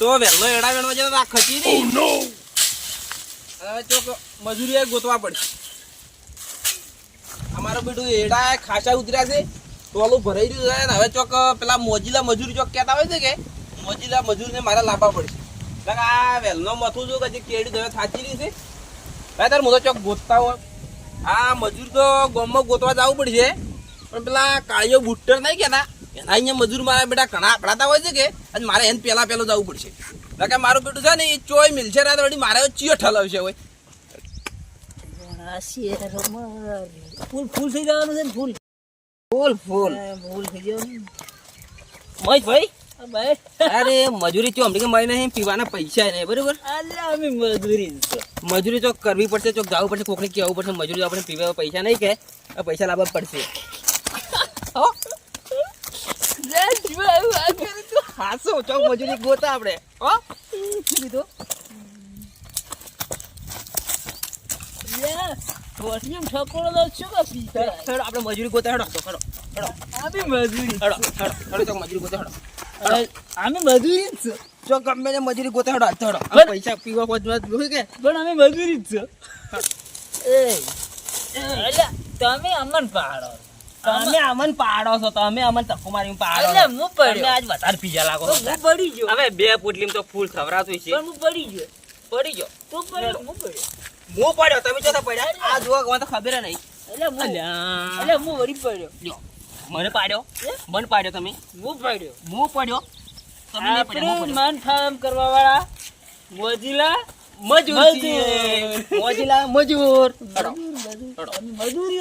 તો વહેલો એડા વેણવા જતો આ ખચી નહીં. હવે ચોક મજૂરી ગોતવા પડશે. અમારો બેટું એડા ખાસા ઉતર્યા છે. ટોલું ભરાઈ રહ્યું છે ને હવે ચોક પેલા મોજીલા મજૂરી ચોક કહેતા હોય છે કે મોજીલા મજૂરને મારે લાવવા પડશે. કારણ આ વહેલનો મથું છું કે જે કેડી હવે થાચી રહી છે. ભાઈ તારે મોટો ચોક ગોતતા હોય. આ મજૂર તો ગામમાં ગોતવા જવું પડશે. પણ પેલા કાળીઓ બુટ્ટર નહીં કહેતા એના અહીંયા મજૂર મારા બેટા ઘણા આપડાતા હોય છે કે? અને મારે એને પહેલાં પહેલો જવું પડશે. કારણ કે મારું બેટું છે ને એ ચોય મિલશે રાત વળી મારે ચિયો ઠલાવશે હોય ફૂલ ફૂલ થઈ જવાનું છે ને ફૂલ? ફૂલ ફૂલ. ફૂલ થઈ જવાનું. મહેશ ભાઈ? અરે મજૂરી તો અમને મહિને અહીં પીવાના પૈસા નહીં બરોબર? અલ્યા અમે મજૂરી મજૂરી તો કરવી પડશે તો જવું પડશે કોકને કહેવું પડશે મજૂરી આપણે પીવા પૈસા નહીં કે પૈસા લાવવા પડશે. હાસો ચોક મજૂરી ગોતા આપણે. હો? કીધું? લે, ટોટિયમ તો શું કે પીતા? હેડો આપણે મજૂરી ગોતા હેડો તો હેડો હેડો. આ મજૂરી. હેડો હેડો હેડો ચોક મજૂરી ગોતા હેડો. અમે મજૂરી જ છે. ગમે તે મજૂરી ગોતા હેડો હેડો પૈસા પીવા પહોંચવા જોઈ કે? પણ અમે મજૂરી જ છો. એ, તમે અમન પાડો તમે અમન પાડો છો તમે અમન તકો મારી પાડો એટલે હું પડ્યો. તમે આજ વધારે પીજા લાગો છો. હું પડી ગયો. હવે બે પુટલીમ તો ફૂલ ખવરાતું છે પણ હું પડી ગયો. પડી ગયો. તું પડ્યો હું પડ્યો. હું પડ્યો તમે ચોથા પડ્યા? આ જોવા મને તો ખબર નહીં. એટલે હું અલ્યા, હું વળી પડ્યો. જો મને પાડ્યો. મન પાડ્યો તમે. હું પડ્યો. હું પડ્યો. તમે મન ફામ કરવા વાળા મોજીલા મજૂર. મોજીલા મજૂર. હેડો. મજૂર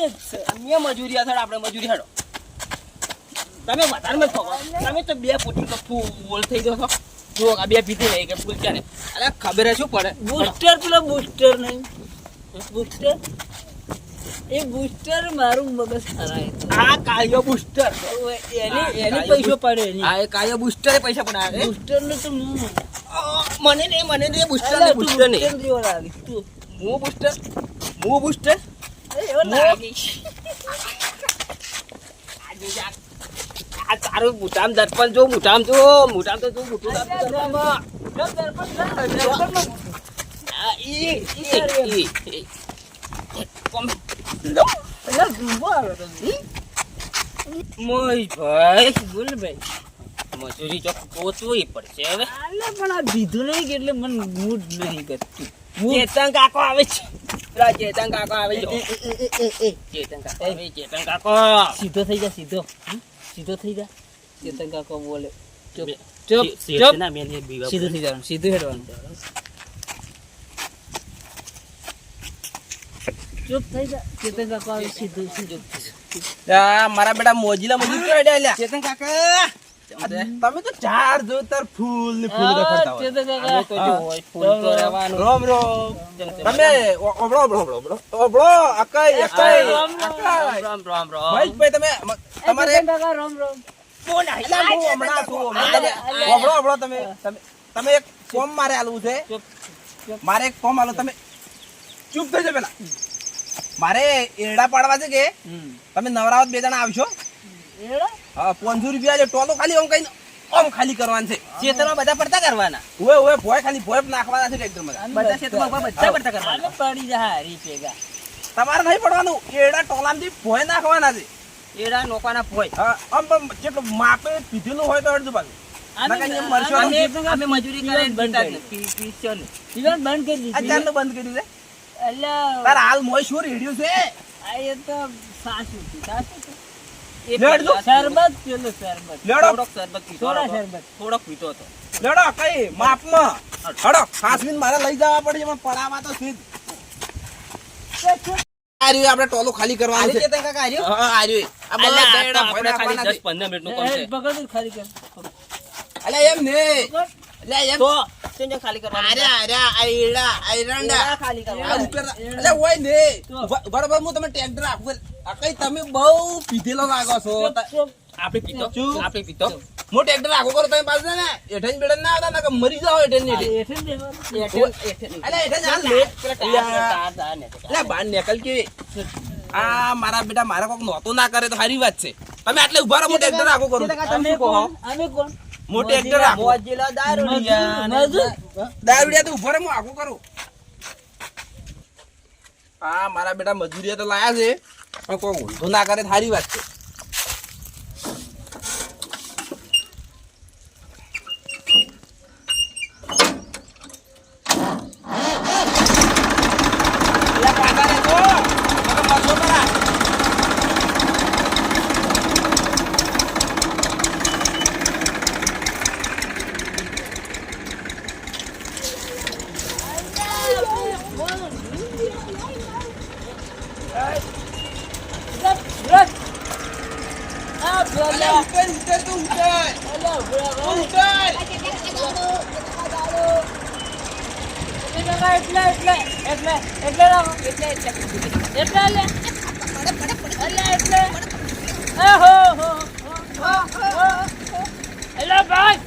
અમે મજૂરી આ આપણે મજૂરી હેડો. તમે વધારે મત તમે તો બે ફૂલ થઈ ગયો છો. જો આ બે પીધી નહીં કે ફૂલ ક્યારે? અરે ખબર શું પડે? બુસ્ટર પેલો બુસ્ટર નહીં. બુસ્ટર? એ બુસ્ટર મારું મગજ હરાય આ કાળિયો બુસ્ટર. એની એની પૈસા પડે આ કાયો બુસ્ટર પૈસા પડાવે. બુસ્ટરનું તો મને નહીં મને નહીં બુસ્ટર ને બુસ્ટર ને હું બુસ્ટર? હું બુસ્ટર? આ તારું મુઠામ દર્પણ જો મુઠામ જો મુઠામ તો જો મુઠું દર્પણ આ ઈ ઈ ઈ ઈ. કોમ. અલા, ડૂબો આવે તો. મોહિતભાઈ બોલ ને ભાઈ મજૂરી ચોક ગોતવી પડશે હવે. અલા, પણ આ દીધું નહીં કે એટલે મન મૂડ નહીં કરતું. ચેતન કાકો આવે છે. પેલા ચેતન કાકો આવે છે. ચેતન કાકો આવે ચેતન કાકો. સીધો થઈ જા સીધો. સીધો થઈ જા. ચેતન કાકો બોલે. ચૂપ ચૂપ ચૂપ. મેલીએ સીધું થઈ જવાનું સીધું હેડવાનું. ચૂપ થઈ જા. ચેતન કાકો આવે સીધું સીધું. મારા બેટા મોજીલા મોજી ચેતન કાકા. તમે તો ચાર જોતર ફૂલ ને ફૂલ હા, હોય. તો હોય, ફૂલ તો રહેવાનું. રોમ રોમ. તમે ઓબળો ઓબળો ઓબળો ઓબળો. ઓબળો અકઈ અકઈ રામ, રામ, અકઈ રામ રામ રામ. ભાઈ ભાઈ તમે તમારે ચેતન કાકા રામ. રામ હું હમણાં છું હમણાં. તમે ઓબળો ઓબળો તમે તમે એક ફોર્મ મારે આલવું છે. મારે એક ફોર્મ આલો તમે ચૂપ થઈ જાઓ પેલા. મારે એરડા પાડવા છે કે તમે નવરાવત બે જણા આવશો? એડા હા પાંચસો રૂપિયા છે ટોલો ખાલી આમ કઈ આમ ખાલી કરવાનું છે. ખેતરમાં બધા પડતા કરવાના. ઓય ઓય ભોય ખાલી ભોય નાખવાના છે ટ્રેક્ટરમાં બધા ખેતરમાં બધા પડતા કરવાના. પડી જા હારી પેગા તમારે નહીં પડવાનું. એડા ટોલામાંથી ભોય નાખવાના છે. એડા નોકાના ભોય. હા આમ પણ જેટલું માપે પીધેલું હોય તો અડધું પાછું. અમે મજૂરી બંધ કરી. બંધ કરી આ દીધું બંધ કર્યું છે? અલ્યા. હાલ મોય શું રેડિયો છે? આ એ તો સાસુ સાસુ. શરબત પેલું શરબત. થોડોક શરબત થોડા શરબત. થોડોક પીતો હતો. લેડો કઈ માપમાં? હડો. ખાસવીન મારે લઈ જવા પડે એમાં પડાવા તો સીધ. આપણે ટોલો ખાલી કરવાનું છે. ચેતન કાકા હાર્યો? હા, આ રહ્યું. આ બધા અલ્યા, આ તો એરડા ભોય આપણે ખાલી નાખવાના છે. 10-15 મિનિટનું કામ એ, છે. પકડ ખાલી કર અલ્યા એમ ને. ખાલી કરવાનું? બરાબર હું તમે ટ્રેક્ટર આપું. આ તમે બહુ પીધેલો લાગો છો. આપણે પીતો. આપણે પીતો મો ટ્રેક્ટર આગો કરો તમે પાસે ને એઠે બેડન ના આવતા કે મરી જાવ એઠે ને એઠે. એઠે અલે બેસવાનું. એઠે- એઠે નહીં. અલ્યા એઠે જ હાલ પેલા લેટ. ટાયર- અલ્યા ટાયર- ટાયર ને. અલ્યા કે આ મારા બેટા મારા કોક નહોતું ના કરે તો સારી વાત છે તમે આટલે ઊભા રહો મો ટ્રેક્ટર આગો કરું તમે? કોણ અમે કોણ મોટે એક્ટર રાખો મોજીલા દારૂડિયા દારૂડિયા તો ઊભો રે હું આગું કરું હા મારા બેટા મજૂરિયા તો લાયા છે પણ કોઈ ઊંધો ના કરે સારી વાત છે પેલા કાકાને કહો, નકર મરશો ખરા. આ અલ્યા, પેલા ઉતર, ઉતર તું, ઉતર. અલા, ભલા, ઉતર. એટલે એટલે એટલે એટલે એટલે રાખો. એટલે એટલે એટલે એટલે એ હો હો હો, હો, હો. એટલે ભાઈ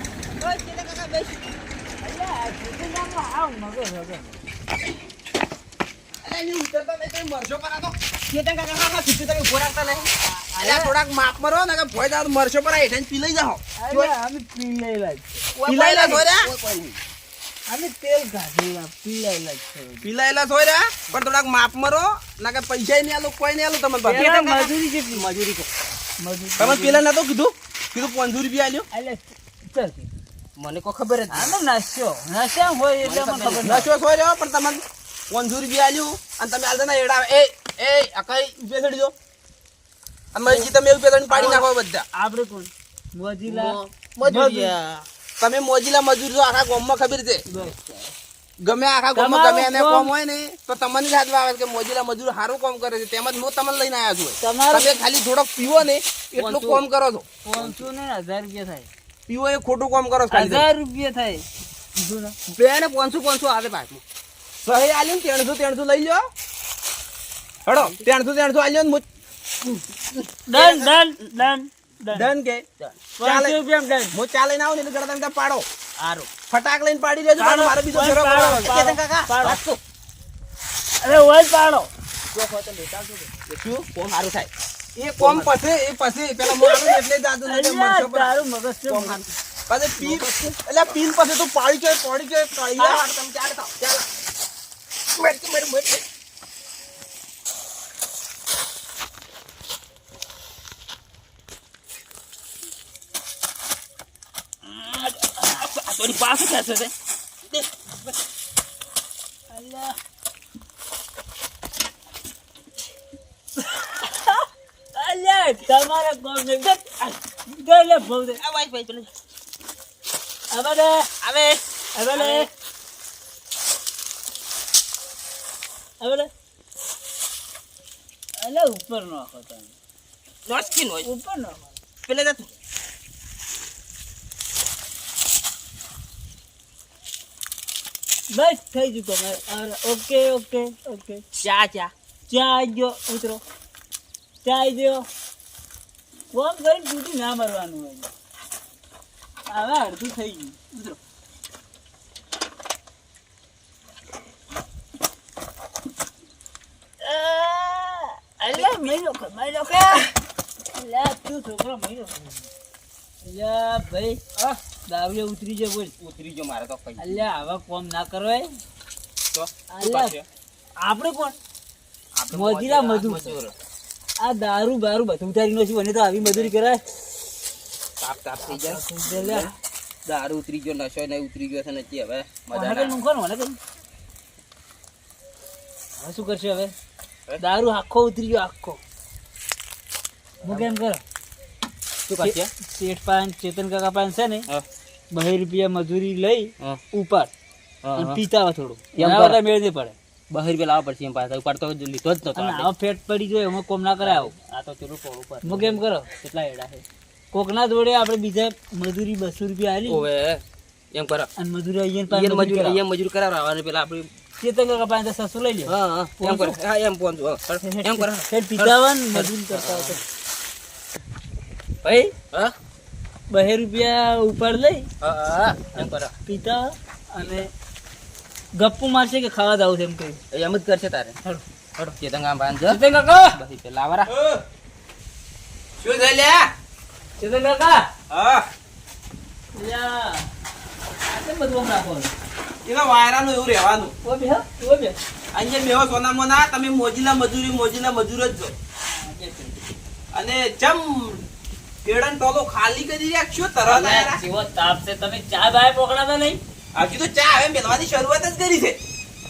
એટલે આ જીવનમાં આવ મગજ વગર. અલ્યા, એ ઉતરતા નહીં, તોય મરશો ખરા તો. ચેતન કાકા કાકા ખીચું તમે ઊભો રાખતા નહીં અલ્યા, થોડાક માપ મરો ને ભોય દાદ મરશો પર પી લઈ જાઓ અમે પીલાયેલા પીલાયેલા નહીં. અમે તેલ પણ થોડાક માપ મરો ના કે પૈસા નહીં આલો કોઈ નહીં આલો તમે મજૂરી કેટલી? મજૂરી તમે પેલા નતો કીધું કીધું પાંચસો રૂપિયા આલ્યો એટલે મને કોઈ ખબર જ નહીં નાસ્યો. નાસ્યા હોય એટલે મને ખબર નાસ્યો હોય થોડ્યો પણ તમને પાંચસો રૂપિયા આલ્યું? અને તમે આલતા ના એડા એ એ આ કઈ દો અને મરજી તમે એવું પેલા પાડી નાખો બધા. આપણે કોણ? મોજીલા. મજૂરિયા તમે મોજીલા મજૂર છો આખા ગામમાં ખબર છે? ગમે આખા ગામમાં ગમે એને કોમ હોય ને તો તમને જ હાથમાં આવે કે મોજીલા મજૂર સારું કામ કરે છે. તેમજ હું તમને લઈને આવ્યા છું. તમે ખાલી થોડોક પીવો ને એટલું કોમ કામ કરો છો. પહોંચ્યું ને? હજાર રૂપિયા થાય. પીવો એ ખોટું કામ કરો ખાલી હજાર રૂપિયા થાય. બે ને પાંચસો પાંચસો આવે પાછું. સહી આલી ને ત્રણસો ત્રણસો લઈ લો હડો ત્રણસો ત્રણસો આલ્યો ને done done done done. Done કે? ચાલે રૂપિયા ડન. હું ચાલે લઈને આવું ને એટલે તમે પાડો. સારું ફટાક લઈને પાડી દેજો મારે બીજો ફેરો પાડો. કાકા પાડો. અરે ઓય પાડો. શું? કોમ સારું થાય. એ કોમ પછી એ પછી પેલા હું એટલે દાદુ ને. તારું મગજ છે સારું. પી એટલે પીન પછી તો પાડી છે પાડી છે કાઢી હાર તમ હા, તા ચાલ. મેર મેર આ થોડી પાસે ખેંચે છે અલ્યા, તમારે કોમ છે. ગટ. ગટ લે, બહુ દે. આ ભાઈ ભાઈ પેલું આવા આવે આવા દે. આવા ઉપર નાખો તમે. નોસ્કીન હોય ઉપર નાખો. પેલે જતું બસ થઈ ગયું તમારે ઓકે ઓકે ઓકે ચા ચા ચા આવી ગયો ઉતરો ચા આવી કોમ કરીને તૂટી ના મરવાનું હોય હવે અડધું થઈ ગયું. ઉતરો. આ, અલ્યા તું છોકરો અલ્યા ભાઈ આ દારૂ ઉતરી જાય બોલ. ઉતરી ગયો મારે તો કઈ અલ્યા આવા કોમ ના કરવાય. તો અલ્યા આપણે કોણ? મજૂર. મજૂર આ દારૂ બારૂ બધું ઉતારી નો છું મને તો આવી મજૂરી કરાય. તાપ તાપ થઈ જાય. દારૂ ઉતરી ગયો નશો નહીં ઉતરી ગયો છે નથી હવે. મજા ના મૂકો ને, મને કઈ. હવે શું કરશે હવે? દારૂ આખો ઉતરી ગયો આખો. હું કેમ કરો? શું કરશે શેઠ પાન ચેતન કાકા પાન છે ને બહે રૂપિયા મજૂરી લઈ. ઉપર. પીતા હોય થોડું. એમ બધા મેળ નહીં પડે. બહાર રૂપિયા આવવા પડશે એમ પાસે ઉપર તો લીધો જ નતો અને ફેટ પડી જાય એમાં કોમ ના કરાયો આ તો પેલું પોળું ઉપર હું કેમ કરો? કેટલા એડા છે? કોકના જોડે આપણે બીજા મજૂરી બસો રૂપિયા આલી. ઓવે એમ કરો. અને મજૂરી અહીંયા ઈયન પાસે મજૂર ઈયન મજૂર કરાવવા પેલા આપણે ચેતન કાકા પાસે સસુ લઈ લે. હા હા એમ કરો. હા એમ પહોંચો એમ કરો. ફેટ પીતાવન મજૂરી કરતા હતો ભાઈ હા? બહે રૂપિયા ઉપર લઈ. હા હા એમ કરો. પીતા અને ગપ્પુ મારશે કે ખાવા જાવ છે એમ કહ્યું એમ જ કરશે તારે. હડો હડો ચેતન ગામ બાંધ ચેતન કાકા! બસ પેલા આવરા શું થઈ લ્યા? ચેતન કાકા! હા. અલ્યા, આ કેમ બધું રાખો? છો? એના વાયરાનું એવું રહેવાનું. ઓ બે, હા, ઓ બે. અંજે મેવો સોનામાં ના તમે મોજીલા મજૂરી મોજીલા મજૂર જ છો. છે. અને ચમ પેડન ટોલો ખાલી કરી રાખશો તરત. જેવો તાપ છે તમે ચા બાય પોકડાતા નહીં? હજી તો ચા હવે મેળવાની શરૂઆત જ કરી છે.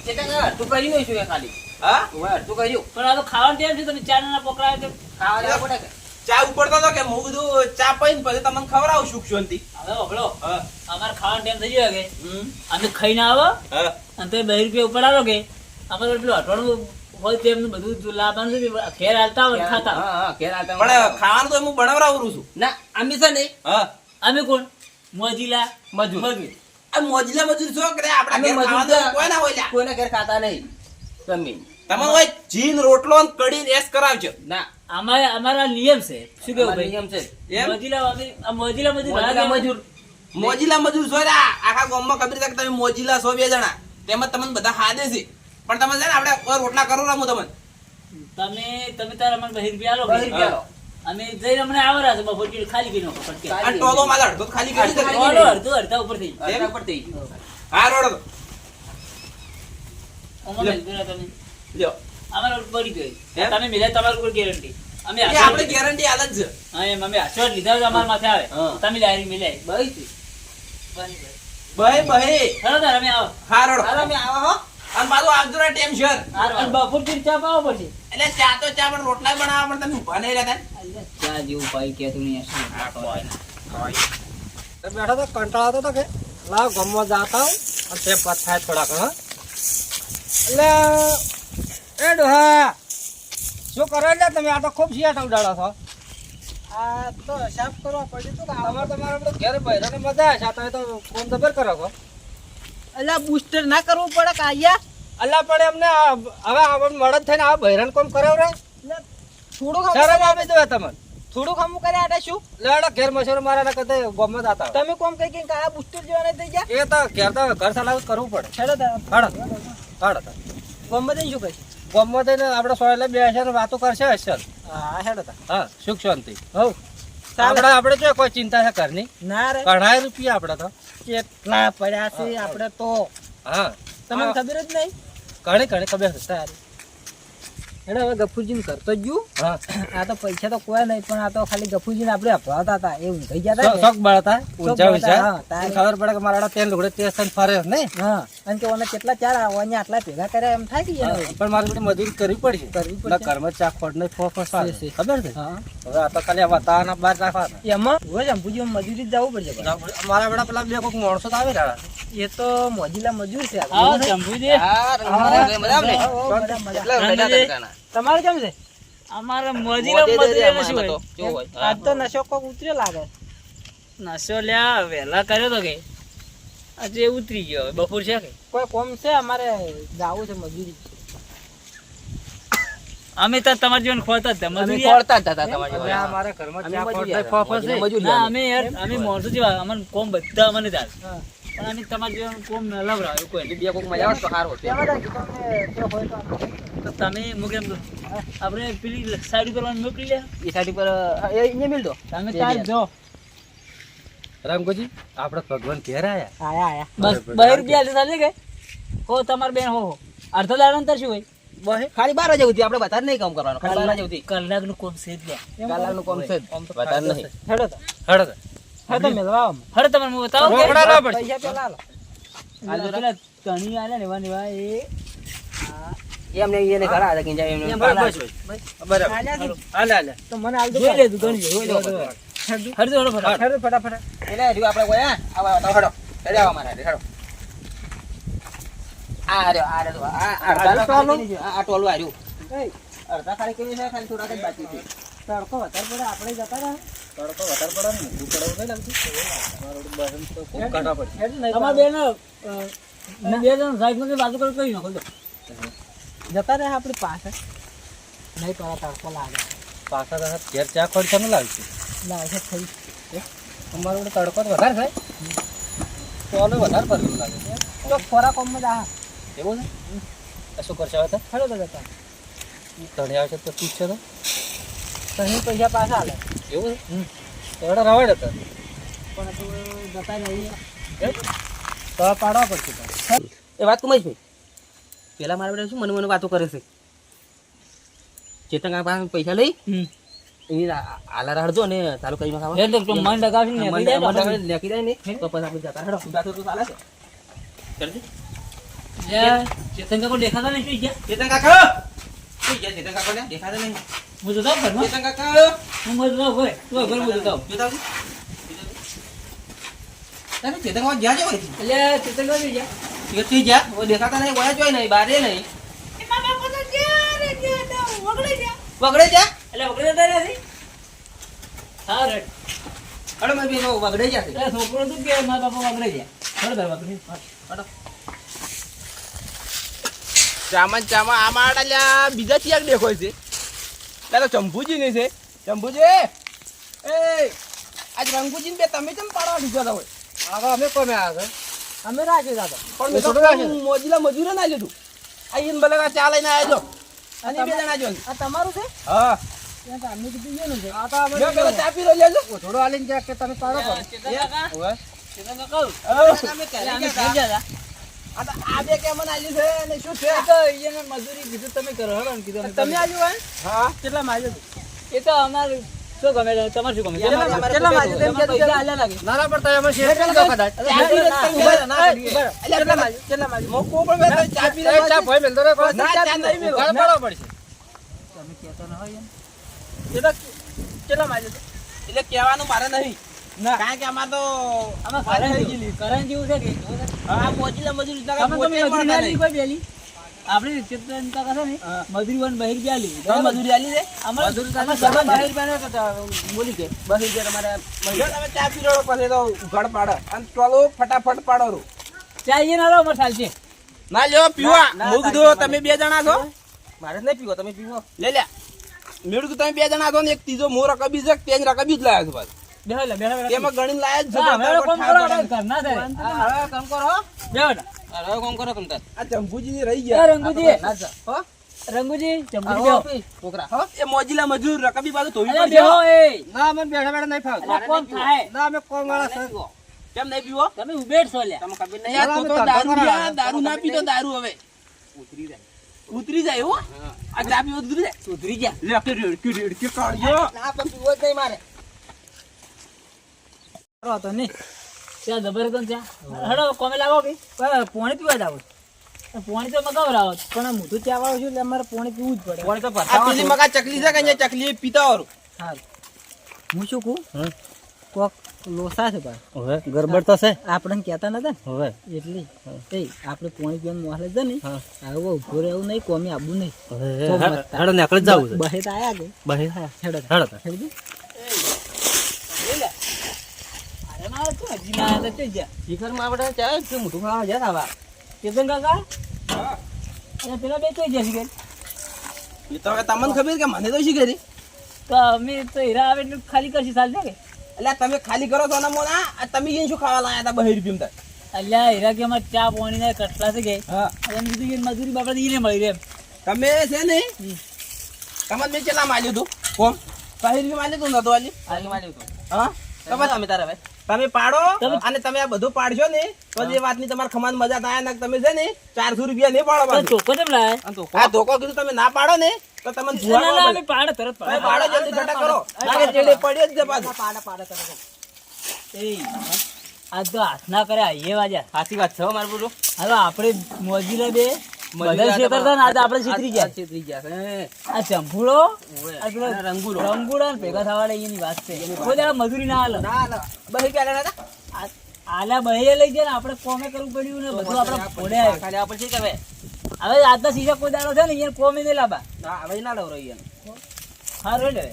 અડધું કર્યું હશે એ ખાલી? હા? હું અડધું કર્યું. પણ આ તો ખાવાનું ટાઈમ છે? તમે ચા ના પકડાય તો ખાવા પડે કે? ચા ઉપડતો હતો કે હું કીધું ચા પીને પછી તમને ખવડાવું સુખ શાંતિ હવે હા. અમારે ખાવાનું ટાઈમ થઈ ગયો કે? અમે ખાઈને આવો. હા. અને તો બે રૂપિયા ઉપડાવો કે? અમારે પેલું અઠવાડિયું હોય તેમનું બધું લાવવાનું છે કે ઘેર હાલતા હોય ને ખાતા. હોય. હા હા આવતા પણ ખાવાનું તો હું બનાવરાવું છું. ના અમે છે ને હા. અમે કોણ? મોજીલા? મજૂર. મજૂર. મોજલા મજૂર છો કરે આપણે કોઈ ના હોય કોઈના ઘેર ખાતા નહીં. તમે તમે હોય જીન રોટલો ને એસ કરાવજો. ના. અમારે અમારા નિયમ છે. શું કેવું ભાઈ? નિયમ છે. મોજીલા મોજીલા મજૂર મોજીલા મજૂર. મોજીલા મજૂર છો આખા ગામમાં ખબર છે તમે મોજીલા છો બે જણા. તેમાં તમને બધા હાદે છે. પણ તમે છે ને આપણે રોટલા કરો રમો તમને. તમે તમે તારા મને બહિર બી આલો. બહિર બી રૂપિયા લો. અમે જઈને અમને આવરા છે બપોર જેવી ખાલી કરી નાખો ફટકે. આ ટોલો માં અડધો ખાલી કરી અડધો દે. ખાલી. ઓલો અડધા ઉપર થઈ ગયો. ઉપર થઈ ગયો. આ રોડ. ઓમાં. મેલજો તમે. લ્યો. અમારે પડી ગઈ તમે મિલે તમારી ઉપર ગેરંટી અમે આપણે ગેરંટી આલ જ છે. હા એમ અમે આશો લીધા હોય અમાર માથે આવે. હા. તમે લાયરી મિલે. છે. બહે બહે. ચલો અમે આવો. હા રોડ. હાલો અમે આવા હો. અને પાછું આવજો ટાઈમ શેર. અને બપોર જેવી ચા પાવો પડશે એટલે ચા તો ચા પણ રોટલા બનાવવા પણ તમે ઊભા નહીં રહેતા. ચા જેવું ભાઈ કહેતું નહીં હશે. બેઠો તો કંટાળો તો કે લાવ ગમવા જાતા હું અને તે પત થોડા હા. એટલે એ ડોહા શું કરો એટલે તમે? આ તો ખૂબ શિયાટ ઉડાડો છો. આ તો હિસાબ કરવા પડે તો કે અમારે તો મારા બધું ઘેર બહેરાને મજા છે. આ તમે તો ફોન જબર કરો છો. એટલે બુસ્ટર ના કરવું પડે કે આયા અલ્લા પણ એમને હવે મળદ થઈને આ બહેરાન કોમ કરાવ રે? થોડુંક શરમ આપી દેવા તમે થોડુંક હમું કર્યા આટા શું? લેડો ઘેર મશોર મારા ના કદે જાતા હોય. તમે કોમ કઈ કઈ કે આ બુસ્ટર જેવા નહીં થઈ ગયા? એ તો ઘેર તો ઘર સલાવ કરવું પડે. છેડો તાર હાડો. હાડો ગમે તે શું કહે ગમવા થઈને આપણે સોયલે હશે ને વાતો કરશે હશે હા હેડો તા. હા સુખ શાંતિ. હો આપણે આપણે જો કોઈ ચિંતા છે ઘરની? ના રે. કઢાઈ રૂપિયા આપણે તો. કેટલા પડ્યા છે આપણે તો. હા. તમને ખબર જ નહીં? ઘણી ઘણી ખબર તારી. હેડો હવે ગફુરજીને કરતો જ ગયું. આ તો પૈસા તો કોઈ નહીં પણ આ તો ખાલી ગફુરજીને આપણે અપરાતા હતા એ ઊંઘાઈ ગયા હતા? શોખ બળતા ઊંચા ઊંચા ખબર પડે કે મારા તેલ લુગડે તે ફરે નહીં હા. અને કે ઓને કેટલા ચાર આવવાની આટલા ભેગા કર્યા એમ થાય કે પણ મારે બધી મજૂરી કરવી પડશે. કરવી પડશે. ના ચા ખોટ ને ફો ફો છે, છે. ખબર છે? હવે આ તો ખાલી વાતાવરણ બહાર એમાં? મજૂરી જવું પડશે મારા બેડા પેલા બે કોઈક માણસો તો આવી રહ્યા એ તો મોજીલા મજૂર છે. શંભુજી. તમારે કેમ છે? અમારે મોજીલા શું હોય? આજ તો નશો કોક ઉતર્યો લાગે. નશો લ્યા વહેલા કર્યો તો કે. આજે ઉતરી ગયો. હવે બપોર છે કે? કોઈ કોમ છે? અમારે જાવું છે મજૂરી. અમે તો તમારી જીવન ખોતા હતા. મજૂરી ખોતા હતા તમારી જોડે. આ ઘરમાં અમે ચા ખોટ મજૂરી ને ફો ફો છે. મજૂરી ના અમે. યાર અમે માણસો જેવા. અમને કોમ બધા અમને જ. પણ અમે તમારી જીવન કોમ ન લવડાવ્યું કોઈ. બે કોક મજા આવે તો સારું તો હોય તો તમે હું કેમ આપણે પેલી સાઈડ ઉપર મને મોકલી લે. એ સાઈડ ઉપર એ મિલ દો. તમે તાર જો. રામગોજી આપણે ભગવાન ઘેર આયા. આયા આયા. બસ. બહાર રૂપિયા હાલે ચાલે કે? હો તમાર બેન હો હો. અડધો દાડો તાર શું હોય? બહે. ખાલી બાર વાગે સુધી આપણે વધારે નહીં કામ કરવાનું ખાલી બાર વાગે સુધી. કલાકનું કોમ છે જ લે કલાકનું કામ છે. વધારે નહીં. હેડો તો. હડો તો. હેડો મેલવા આવો. હરે તમે મને બતાવો કે? રોકડા ના પૈસા પેલા આલો. પેલા તણી આલે ને એવા વા એ. એમને એને ઘણા હતા કે જાય એમને. બસ, બસ, બસ. બરાબર હાલે. હાલે તો મને આલજો જોઈ લેતું ગણી જોઈ લો, લેતું લો. હરે તો હરો ફટાફટ. હેડો ફટાફટ. એટલે હજુ આપણે કોઈ હા? આવા આવા હડો. હેડો આવા મારા હેડો. આ રહ્યો આ રહ્યો આ આ અડધા તો આ આ ટોલું આ રહ્યું અડધા ખાલી કરી છે? ખાલી થોડાક જ બાકી છે. તડકો વધારે પડે આપણે જતા રહ્યા તડકો વધારે પડે ને નહીં લાગતું? પડે. તમારા બે જણ સાઈડમાં બાજુ કરો કઈ નાખો જતા રહ્યા આપણી પાસે. નહીં પડે તડકો લાગે. પાછા ઘેર ચા ખોટ છે લાગશે લાગે થઈ અમારો તડકો તો વધારે થાય ટોલે વધારે પડતું લાગે તો ખોરાક અમને જ આ. એવું છે? શું કરશે હવે તો? હેડો તો જતા. ધણી આવશે તો પૂછશે તો. તહીં પૈસા પાછા હાલે એવું છે? એવડે રવાડ હતો પણ તો જતા રહીએ તો પાડવા પડશે એ વાત કુમાઈ ભાઈ. પેલા મારા બેટા શું મને મને વાતો કરે છે? ચેતન પાસે પૈસા લઈ? આ- આલા રાડજો અને ચાલુ કરી નાખાવા એટલે તો મન જાય ને આપણે. લેખી જાય ને તો પછી આપણે જતા હેડો ઊંધા થતું ચાલે છે. કરજે. ચેતન કાકો દેખાતા નહીં ગયા? ચેતન કાકા! શું ગયા? ચેતન કાકા ને દેખાતા નહીં. હું જતો ઘરમાં? ચેતન કાકા! હું મત રહો ભાઈ તું ઘર હું જતો જોતા. તારે ચેતન કાકા ગયા છે ભાઈ એટલે ચેતન કાકો ગયા? એ થઈ ગયા? ઓ દેખાતા નહીં વયા જોઈ નહીં બારે નહીં. વગડે જા એટલે વગડે જતા રહ્યા છે? હા રેડ અડો મારી બેનો વગડે જા છે. છોકરો તું કે મારા બાપા વગડે ગયા. ખબર ભાઈ વગડે અડો ચામન ચામા આમાં આડા બીજા ચિયાક દેખાય છે. ત્યાં ચંભુજી ચંપુજી છે. ચંપુજી એ આજ રંગુજી બે તમે કેમ પાડવા દીધા હતા હોય? આ તો અમે કોમે આવ્યા છે અમે રાખી દાદા પણ મેં તો મોજીલા મજૂરે ના લીધું આ ઈન ભલે ચા લઈને આવ્યો અને બે જણા જો આ તમારું છે? હા. તો કે તમે તો તો મજૂરી કીધું તમે કરો તમે આજુ હા કેટલા માં તો શું ગમે? તમારે શું ગમે કેટલા માં તેમ ના પડતા શેર કરી તો તમે કેટલા પેલા- માં કેટલા માં આવ્યો? મોકો પણ મેં ચા પી ચા ભાઈ મેલતો રે ચા નહીં મેલો. પડશે તમે કહેતો હોય. એ તો કેટલા માં એટલે કહેવાનું મારે નહીં. ના. કારણ કે આમાં તો આમાં વાત જેવું- ગયેલી. જેવું છે કે? આ મોજીલા મજૂરી તમે મજૂરી ના મળતા કોઈ પહેલી? આપણે ચેતન કાકા ને મજૂરી વન બહિર ગયા લીધી. મજૂરી આલી છે? અમારે મજૂરી તમે ઘરમાં બહાર બહાર બેઠા બોલી કે બસ રૂપિયા તમારે જો તમે ચા પી લો પછી તો ઉઘાડ પાડો. અને ટોલો ફટાફટ પાડો રો. ચાઈએ ના લો અમારે ચાલશે ના લ્યો પીવા. મુગ દો તમે બે જણા છો. મારે નહીં પીવો તમે પીવો. લે લે. મેળું તો તમે બે જણા ને એક ત્રીજો મો રકબી છે તેજ રકબી જ લાયા છો. તેમાં ગણીને લાયા જ ફટાફટ કોમ કરો, પાડો. ઘરના છે. હવે કામ કરો હો. હવે કામ કરો તમે તાર. આ ચંપુજીની રહી એ ગયા રંગુજી હો? રંગુજી ચંપુજી આવો બેહો. આપી, છોકરા હો? એ મોજીલા મજૂર રકબી પાછું ધોવી અલ્યા પડશે બેહો એ ના અમે બેઠા બેઠા નહીં ફાવતું કોમ થાય ના અમે કોમ વાળા છે કેમ નહીં પીવો તમે ઉભેટ છો લ્યા તમને ખબર નહીં યાર, તો તો દારૂ. દારૂ ના પીતો દારૂ હવે ઉતરી જાય ઉતરી જાય હો. આ તો ઉતરી જાય. ઉતરી ગયા. લે કે રેડકી રેડકી કાઢ્યો ના પણ પીવો જ નહીં મારે. કરો તો નહીં. ત્યાં જબરદસ્ત ત્યાં. હડો કોમે લાવો કે પોણી પીવા જાવ. પોણી તો મગાવરાવો પણ આ તો ત્યાં વાળું છું એટલે અમારે પાણી પીવું જ પડે. પોણી તો આ પેલી મગા ચકલી છે કે અહીંયા ચકલી પીતા વાળું. હું શું કહું? કોક લોસા છે ભાઈ. હવે ગરબડ તો છે આપણને કહેતા નતા ને. હવે? એટલે એ આપણે પાણી પીવાનું મોહલે છે ને આવો ઊભો રહેવું નહીં કોમી આબુ નહીં. હેડો નીકળી જવું છે. બહે તો આયા કે? બહે હેડો હેડો હેડો અરે મારે તો હજી ના આવ્યા તો જ્યાં શિખરમાં આપણે મોટું ખાવા આવા કાકા? અને પેલા બે તો જ્યાં છે એ તો હવે તમને ખબર કે મને તો શી કરી? તો અમે તો હીરા આવે એટલે ખાલી કરશી ચાલશે કે? એટલે તમે ખાલી કરો છો ને મોના? તમે જઈને શું ખાવા લાયા હતા બહાર રૂપિયા અલ્યા હીરા કે અમારે ચા પાણી ને કટલા છે કે. હા. એમ કીધું કે મજૂરી બાપડે ઈને મળી રે તમે છે ને? તમે મેં કેટલા માલ્યું હતું? કોમ બહાર રૂપિયા માલ્યું હતું નતો આલ્યું? હાલ માર્યું હતું. હા? તમે તમે અમે તારે ભાઈ તમે પાડો અને તમે આ બધું પાડશો ને તો એ વાતની તમારે ખમાન મજા થાય ને તમે છે ને ચારસો રૂપિયા નહીં પાડો તો પાછું. ચોખ્ખો કેમ લાવે આ ધોકો કીધું તમે ના પાડો ને તો તમે ના, ના, પડે. પાડે તરત પાડે. પાડે જલ્દી ઘટા કરો. ના જેડે પડ્યો જ છે પાછું. એ આ તો હાથ ના કરે આઈએ વાજા સાચી વાત છે મારું બોલો. હવે આપણે મોજીલા બે બધા ને આજે આપણે ગયા. ગયા આ. રંગુડા. ને ભેગા થવા એની વાત છે. કોઈ દાડા મજૂરી ના હાલે. ના ના. બહી ગયા ના ના. આલા બહે લઈ જાય ને આપણે કોમે કરવું પડ્યું ને બધું આપણે ફોડે આપણે છે કે હવે આજના સીઝા કોઈ દાડો છે ને અહીંયા કોમી નહીં ના હવે ના લવરો અહીંયા હા રોઈ લે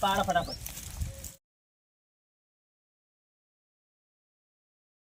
પાડો ફટાફટ.